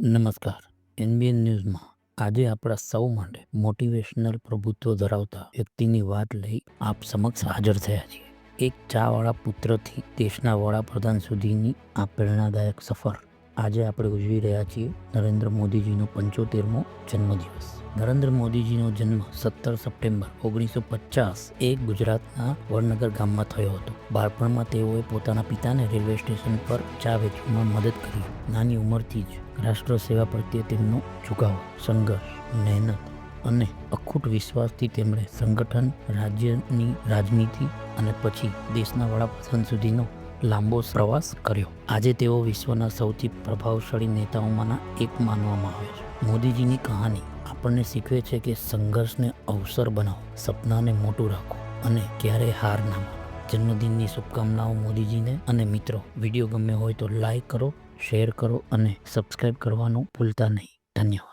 નમસ્કાર. એનબીએન ન્યૂઝમાં આજે આપણા સૌ માટે મોટિવેશનલ પ્રભુત્વ ધરાવતા વ્યક્તિની વાત લઈ આપ સમક્ષ હાજર થયા છીએ. એક ચાવાળા પુત્રથી દેશના વડાપ્રધાન સુધીની આ પ્રેરણાદાયક સફર આજે આપણે ઉજવી રહ્યા છીએ નરેન્દ્ર મોદીજીનો પંચોતેરમો જન્મદિવસ. નરેન્દ્ર મોદીજીનો જન્મ સત્તર સપ્ટેમ્બર ઓગણીસો પચાસ એ ગુજરાતના વડનગર ગામમાં થયો હતો. બાળપણમાં તેઓએ પોતાના પિતાને રેલવે સ્ટેશન પર ચા વેચવામાં મદદ કરી. નાની ઉંમરથી જ રાષ્ટ્ર સેવા પ્રત્યે તેમનો ઝુકાવ, સંઘર્ષ, મહેનત અને અખૂટ વિશ્વાસથી તેમણે સંગઠન, રાજ્યની રાજનીતિ અને પછી દેશના વડાપ્રધાન સુધીનો લાંબો પ્રવાસ કર્યો. આજે તેઓ વિશ્વના સૌથી પ્રભાવશાળી નેતાઓમાંના એક માનવામાં આવે છે. મોદીજીની કહાની આપણને શીખવે છે કે સંઘર્ષને અવસર બનાવો, સપનાને મોટું રાખો અને ક્યારેય હાર ના માનો. જન્મદિનની શુભકામનાઓ મોદીજીને અને મિત્રો. વીડિયો ગમ્યો હોય તો લાઈક કરો, શેર કરો અને સબસ્ક્રાઈબ કરવાનું ભૂલતા નહીં. ધન્યવાદ.